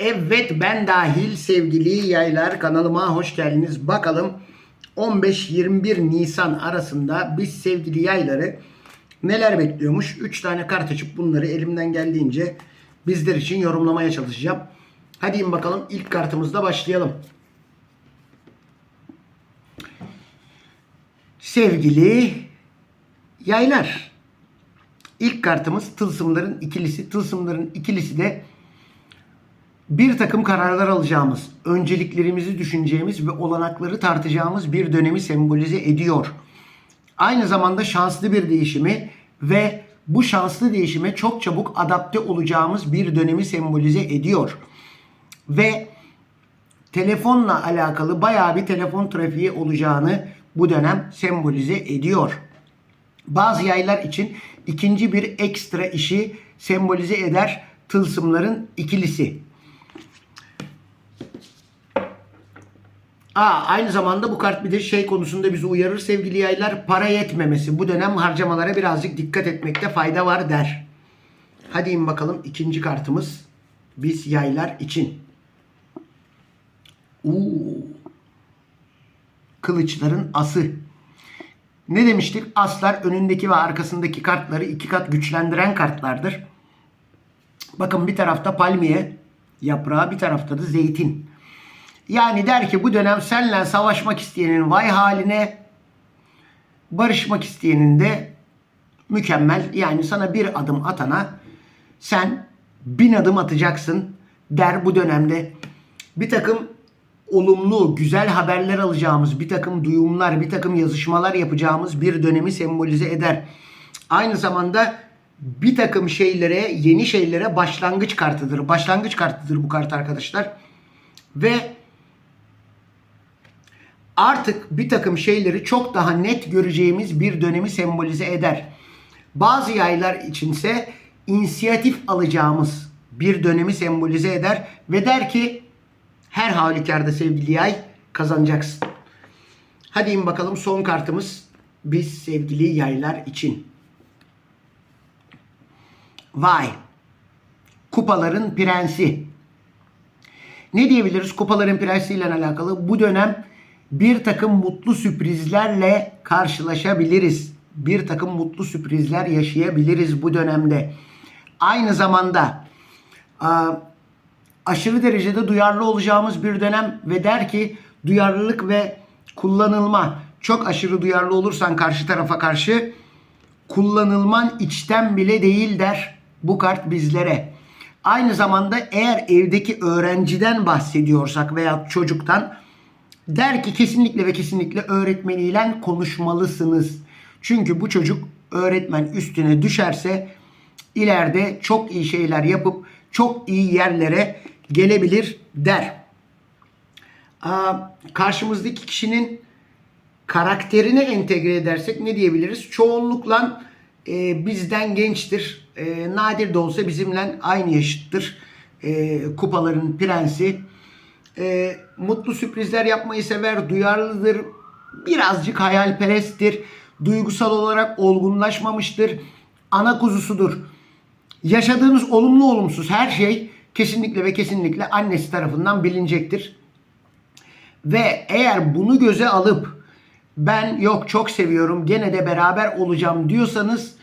Evet ben dahil sevgili yaylar kanalıma hoş geldiniz. Bakalım 15-21 Nisan arasında biz sevgili yayları neler bekliyormuş? 3 tane kart açıp bunları elimden geldiğince bizler için yorumlamaya çalışacağım. Hadi bakalım ilk kartımızda başlayalım. Sevgili yaylar. İlk kartımız tılsımların ikilisi. Tılsımların ikilisi de bir takım kararlar alacağımız, önceliklerimizi düşüneceğimiz ve olanakları tartacağımız bir dönemi sembolize ediyor. Aynı zamanda şanslı bir değişimi ve bu şanslı değişime çok çabuk adapte olacağımız bir dönemi sembolize ediyor. Ve telefonla alakalı bayağı bir telefon trafiği olacağını bu dönem sembolize ediyor. Bazı yaylar için ikinci bir ekstra işi sembolize eder tılsımların ikilisi. Aa, aynı zamanda bu kart bir de şey konusunda bizi uyarır sevgili yaylar. Para yetmemesi. Bu dönem harcamalara birazcık dikkat etmekte fayda var der. Hadi in bakalım ikinci kartımız. Biz yaylar için. Uuu. Kılıçların ası. Ne demiştik? Aslar önündeki ve arkasındaki kartları iki kat güçlendiren kartlardır. Bakın bir tarafta palmiye yaprağı, bir tarafta da zeytin. Yani der ki bu dönem senle savaşmak isteyenin vay haline, barışmak isteyenin de mükemmel. Yani sana bir adım atana sen bin adım atacaksın der bu dönemde. Bir takım olumlu, güzel haberler alacağımız, bir takım duyumlar, bir takım yazışmalar yapacağımız bir dönemi sembolize eder. Aynı zamanda bir takım şeylere, yeni şeylere başlangıç kartıdır. Başlangıç kartıdır bu kart arkadaşlar. Ve artık bir takım şeyleri çok daha net göreceğimiz bir dönemi sembolize eder. Bazı yaylar içinse inisiyatif alacağımız bir dönemi sembolize eder ve der ki her halükarda sevgili yay kazanacaksın. Hadi in bakalım son kartımız biz sevgili yaylar için. Vay. Kupaların prensi. Ne diyebiliriz kupaların prensiyle alakalı? Bu dönem bir takım mutlu sürprizlerle karşılaşabiliriz. Bir takım mutlu sürprizler yaşayabiliriz bu dönemde. Aynı zamanda aşırı derecede duyarlı olacağımız bir dönem ve der ki duyarlılık ve kullanılma. Çok aşırı duyarlı olursan karşı tarafa karşı kullanılman içten bile değil der bu kart bizlere. Aynı zamanda eğer evdeki öğrenciden bahsediyorsak veya çocuktan der ki kesinlikle ve kesinlikle öğretmeniyle konuşmalısınız. Çünkü bu çocuk öğretmen üstüne düşerse ileride çok iyi şeyler yapıp çok iyi yerlere gelebilir der. Aa, karşımızdaki kişinin karakterini entegre edersek ne diyebiliriz? Çoğunlukla e, bizden gençtir. E, nadir de olsa bizimle aynı yaşıttır. E, kupaların prensi. E, mutlu sürprizler yapmayı sever, duyarlıdır. Birazcık hayalperesttir. Duygusal olarak olgunlaşmamıştır. Ana kuzusudur. Yaşadığınız olumlu olumsuz her şey kesinlikle ve kesinlikle annesi tarafından bilinecektir. Ve eğer bunu göze alıp ben yok çok seviyorum gene de beraber olacağım diyorsanız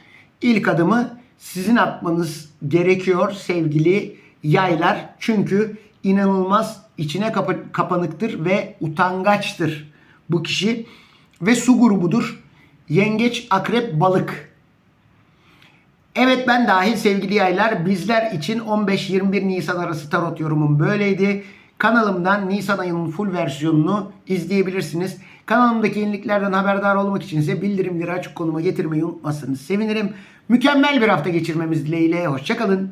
ilk adımı sizin atmanız gerekiyor sevgili yaylar. Çünkü inanılmaz içine kapa- kapanıktır ve utangaçtır bu kişi. Ve su grubudur. Yengeç, akrep, balık. Evet ben dahil sevgili yaylar bizler için 15-21 Nisan arası tarot yorumum böyleydi. Kanalımdan Nisan ayının full versiyonunu izleyebilirsiniz. Kanalımdaki yeniliklerden haberdar olmak için ise bildirimleri açık konuma getirmeyi unutmazsanız sevinirim. Mükemmel bir hafta geçirmemiz dileğiyle. Hoşçakalın.